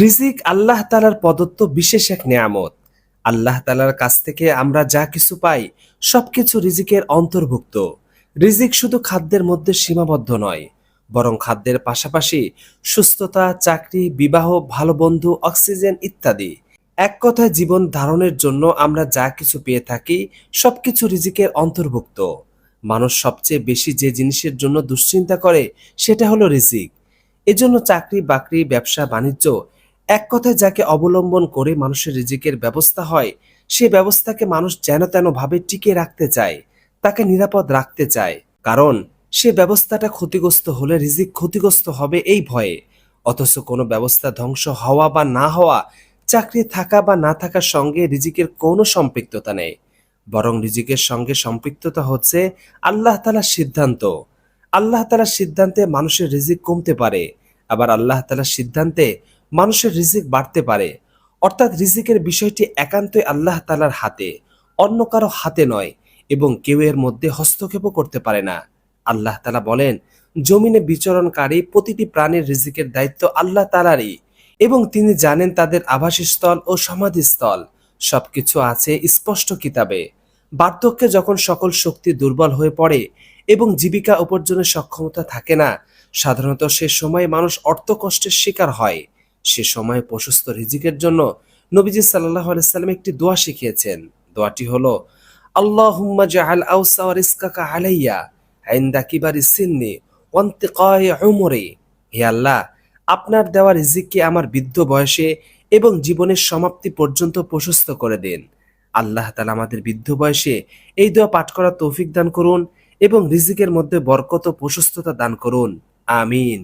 রিজিক আল্লাহ তালার প্রদত্ত বিশেষ এক নেয়ামত। আল্লাহ তালার কাছ থেকে আমরা যা কিছু পাই, সবকিছু রিজিকের অন্তর্ভুক্ত। রিজিক শুধু খাদ্যের মধ্যে সীমাবদ্ধ নয়, বরং খাদ্যের পাশাপাশি সুস্থতা, চাকরি, বিবাহ, ভালো বন্ধু, অক্সিজেন ইত্যাদি। এক কথায় জীবন ধারণের জন্য আমরা যা কিছু পেয়ে থাকি, সবকিছু রিজিকের অন্তর্ভুক্ত। মানুষ সবচেয়ে বেশি যে জিনিসের জন্য দুশ্চিন্তা করে, সেটা হলো রিজিক। এজন্য চাকরি, বাকরি, ব্যবসা, বাণিজ্য এক কথায় যাকে অবলম্বন করে মানুষের রিজিকের ব্যবস্থা হয়, সে ব্যবস্থাকে মানুষ যেন তেন ভাবে টিকে রাখতে চায়, তাকে নিরাপদ রাখতে চায়। কারণ, সে ব্যবস্থাটা ক্ষতিগ্রস্ত হলে রিজিক ক্ষতিগ্রস্ত হবে এই ভয়ে। অথচ কোনো ব্যবস্থা ধ্বংস হওয়া বা না হওয়া, চাকরি থাকা বা না থাকার সঙ্গে রিজিকের কোনো সম্পৃক্ততা নেই। বরং রিজিকের সঙ্গে সম্পৃক্ততা হচ্ছে আল্লাহ তালার সিদ্ধান্ত। আল্লাহ তালার সিদ্ধান্তে মানুষের রিজিক কমতে পারে। আবার আল্লাহ তালার সিদ্ধান্তে মানুষের রিজিক বাড়তে পারে। অর্থাৎ রিজিকের বিষয়টি একান্তই আল্লাহ তালার হাতে, অন্য কারও হাতে নয় এবং কেউ এর মধ্যে হস্তক্ষেপও করতে পারে না। আল্লাহ তালা বলেন, জমিনে বিচরণকারী প্রতিটি প্রাণীর রিজিকের দায়িত্ব আল্লাহ তালারই এবং তিনি জানেন তাদের আবাসস্থল ও সমাধিস্থল। সবকিছু আছে স্পষ্ট কিতাবে। বার্ধক্যে যখন সকল শক্তি দুর্বল হয়ে পড়ে এবং জীবিকা উপার্জনের সক্ষমতা থাকে না, সাধারণত সে সময় মানুষ অর্থকষ্টের শিকার হয়। সে সময় প্রশস্ত রিজিকের জন্য নবীজি সাল্লাহ আলাইসাল্লাম একটি দোয়া শিখিয়েছেন। দোয়াটি হলো, আল্লাহুম্মা জাআল আওসা রিজকাকা আলাইয়া আইন্দা কিবারি সিন্নি ওয়ান্তিকায় উমরি। হে আল্লাহ, আপনার দেওয়া রিজিককে আমার বৃদ্ধ বয়সে এবং জীবনের সমাপ্তি পর্যন্ত প্রশস্ত করে দিন। আল্লাহ তালা আমাদের বৃদ্ধ বয়সে এই দোয়া পাঠ করার তৌফিক দান করুন এবং রিজিকের মধ্যে বরকত প্রশস্ততা দান করুন। আমিন।